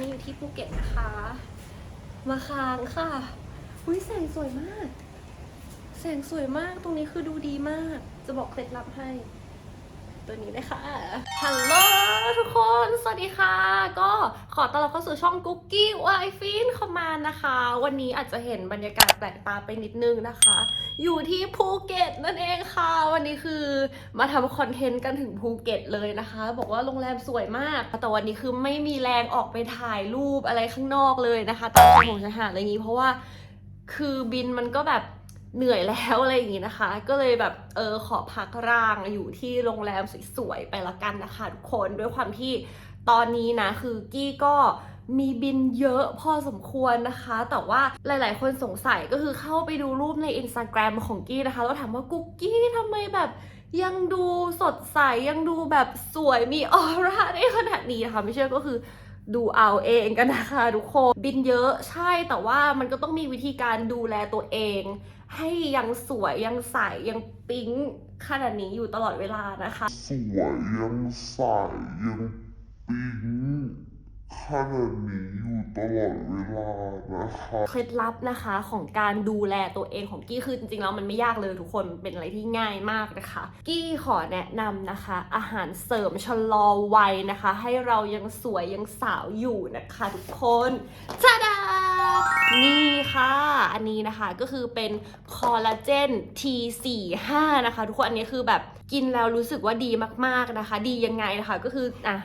นี้อยู่ที่ภูเก็ตนะคะ มาค้างค่ะ อุ้ยแสงสวยมาก แสงสวยมาก ตรงนี้คือดูดีมาก จะบอกเคล็ดลับให้ ตัวนี้เลยค่ะฮัลโหล ทุกคน สวัสดีค่ะ ก็ขอต้อนรับเข้าสู่ช่องกุ๊กกี้วายฟินคอมมานนะคะ วันนี้อาจจะเห็นบรรยากาศแปลกตาไปนิดนึงนะคะ อยู่ที่ภูเก็ตนั่นเองค่ะ วันนี้คือมาทำคอนเทนต์กันถึงภูเก็ตเลยนะคะ บอกว่าโรงแรมสวยมาก แต่วันนี้คือไม่มีแรงออกไปถ่ายรูปอะไรข้างนอกเลยนะคะตามใจของชายหาอะไรอย่างนี้เพราะว่าคือบินมันก็แบบ เหนื่อยแล้วอะไรอย่างนี้นะคะ ก็เลยแบบเออขอพักร่างอยู่ที่โรงแรมสวยๆไปละกันนะคะทุกคนด้วยความที่ตอนนี้นะคือกี้ก็มีบินเยอะพอสมควรนะคะ แต่ว่าหลายๆ คนสงสัยก็คือเข้าไปดูรูปใน Instagram ของกี้นะคะ แล้วถามว่ากุ๊กกี้ทำไมแบบยังดูสดใส ยังดูแบบสวยมีออร่าได้ขนาดนี้นะคะไม่เชื่อก็คือดูเอาเองกันนะคะทุกคนบินเยอะใช่แต่ว่ามันก็ต้องมีวิธีการดูแลตัวเอง ให้ยังสวยยังใสยังปิ๊งขนาดนี้อยู่ตลอดเวลานะคะสวยยังใสยังปิ๊งขนาดนี้อยู่ตลอดเวลานะคะเคล็ดลับนะคะของการดูแลตัวเองของกี้คือจริงๆแล้วมันไม่ยากเลยทุกคนมันเป็นอะไรที่ง่ายมากนะคะ กี้ขอแนะนำนะคะ อาหารเสริมชะลอวัยนะคะ ให้เรายังสวยยังสาวอยู่นะคะ ทุกคนจ้าดานี่ค่ะ อันนี้นะคะก็คือเป็นคอลลาเจน T45 นะคะ ทุกคนอันนี้คือแบบกินแล้วรู้สึกว่าดีมากๆนะคะ ดียังไงนะคะก็คืออะ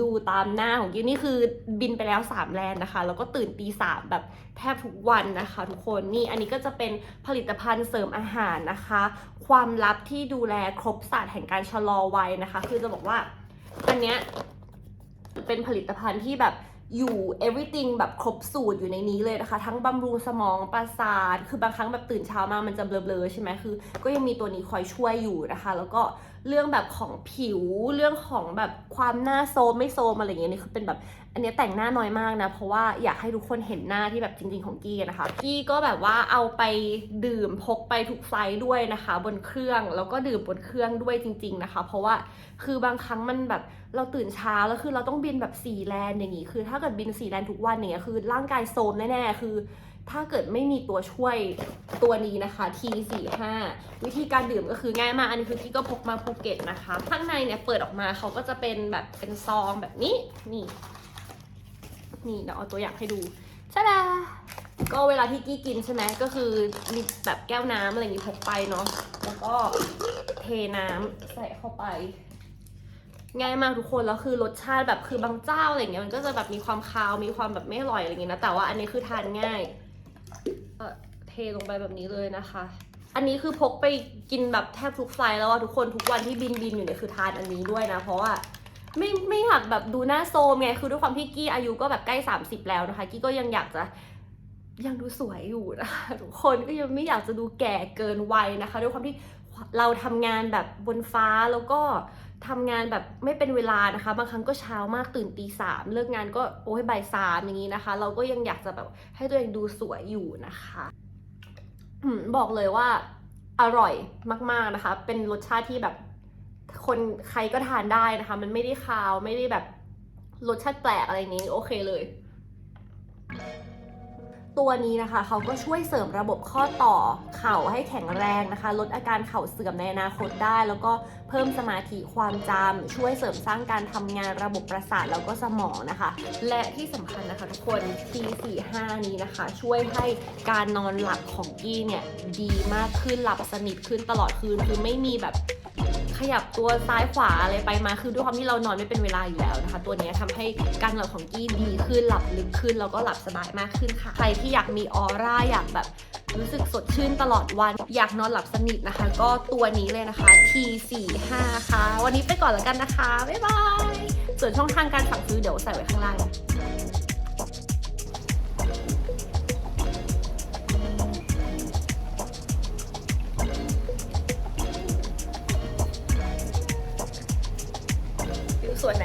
ดูตามหน้าของกิวนี่คือบินไปแล้ว 3 แลนด์นะคะ แล้วก็ตื่นตีสามแบบแทบทุกวันนะคะ ทุกคนนี่อันนี้ก็จะเป็นผลิตภัณฑ์เสริมอาหารนะคะ ความลับที่ดูแลครบศาสตร์แห่งการชะลอวัยนะคะ คือจะบอกว่าอันเนี้ยเป็นผลิตภัณฑ์ที่แบบ อยู่ everything แบบครบสูตรอยู่ในนี้เลยนะคะ ทั้งบำรุงสมองประสาท คือบางครั้งแบบตื่นเช้ามามันจะเบลอๆใช่ไหมคือ ก็ยังมีตัวนี้คอยช่วยอยู่นะคะ แล้วก็เรื่องแบบของผิวเรื่องของแบบความหน้าโซมไม่โซมอะไรเงี้ยนี่คือเป็นแบบอันนี้แต่งหน้าน้อยมากนะ เพราะว่าอยากให้ทุกคนเห็นหน้าที่แบบจริง ๆของกี้นะคะ กี้ก็แบบว่าเอาไปดื่มพกไปทุกไฟล์ด้วยนะคะ บนเครื่องแล้วก็ดื่มบนเครื่องด้วยจริง ๆนะคะ เพราะว่าคือบางครั้งมันแบบเราตื่นเช้าแล้วคือเราต้องบินแบบสี่แลนอย่างงี้คือ ถ้าเกิดบินสี่แลนทุกวันอย่างเงี้ยคือร่างกายโซมแน่ๆคือ ถ้าเกิดไม่มีตัวช่วยตัวนี้นะคะ T45 วิธีการดื่มก็คือง่ายมาก อันนี้คือที่ก็พกมาภูเก็ตนะคะ ข้างในเนี่ยเปิดออกมาเขาก็จะเป็นแบบเป็นซองแบบนี้ นี่ นี่เดี๋ยวเอาตัวอย่างให้ดูชาดาก็เวลาที่กี้กินใช่ไหมก็คือมีแบบแก้วน้ำอะไรอย่างนี้พกไปเนาะแล้วก็เทน้ำใส่เข้าไป ง่ายมากทุกคนแล้วคือรสชาติแบบคือบางเจ้าอะไรเงี้ยมันก็จะแบบมีความคาวมีความแบบไม่อร่อยอะไรเงี้ยนะแต่ว่าอันนี้คือทานง่าย ลงไปแบบนี้เลยนะคะ อันนี้คือพกไปกินแบบแทบทุกไฟล์แล้วอะทุกคนทุกวันที่บินบินอยู่เนี่ยคือทานอันนี้ด้วยนะ เพราะว่าไม่ไม่อยากแบบดูหน้าโซมไงคือด้วยความที่กี้อายุก็แบบใกล้ 30 แล้วนะคะ กี้ก็ยังอยากจะยังดูสวยอยู่นะคะทุกคนก็ยังไม่อยากจะดูแก่เกินวัยนะคะ ด้วยความที่เราทำงานแบบบนฟ้าแล้วก็ทำงานแบบไม่เป็นเวลานะคะ บางครั้งก็เช้ามากตื่นตีสามเลิกงานก็โอ้ยบ่ายสามอย่างนี้นะคะ เราก็ยังอยากจะแบบให้ตัวเองดูสวยอยู่นะคะ บอกเลยว่าอร่อยมาก ๆนะคะ เป็นรสชาติที่แบบคนใครก็ทานได้นะคะ มันไม่ได้คาวไม่ได้แบบรสชาติแปลกอะไรนี้ โอเคเลย ตัวนี้นะคะเขาก็ช่วยเสริมระบบข้อต่อเข่าให้แข็งแรงนะคะ ลดอาการเข่าเสื่อมในอนาคตได้ แล้วก็เพิ่มสมาธิความจำช่วยเสริมสร้างการทำงานระบบประสาทแล้วก็สมองนะคะ และที่สำคัญนะคะทุกคน T45 นี้นะคะ ช่วยให้การนอนหลับของกี้เนี่ยดีมากขึ้นหลับสนิทขึ้นตลอดคืนคือไม่มีแบบ ขยับตัวซ้ายขวาอะไรไปมา คือด้วยความที่เรานอนไม่เป็นเวลาอยู่แล้วนะคะ ตัวนี้ยทำให้การหลับของกี้ดีขึ้นหลับลึกขึ้นแล้วก็หลับสบายมากขึ้นค่ะ ใครที่อยากมีออร่าอยากแบบรู้สึกสดชื่นตลอดวัน อยากนอนหลับสนิทนะคะ ก็ตัวนี้เลยนะคะ T45 ค่ะ วันนี้ไปก่อนแล้วกันนะคะ บ๊ายบาย ส่วนช่องทางการสั่งซื้อเดี๋ยวใส่ไว้ข้างล่าง สวยไหม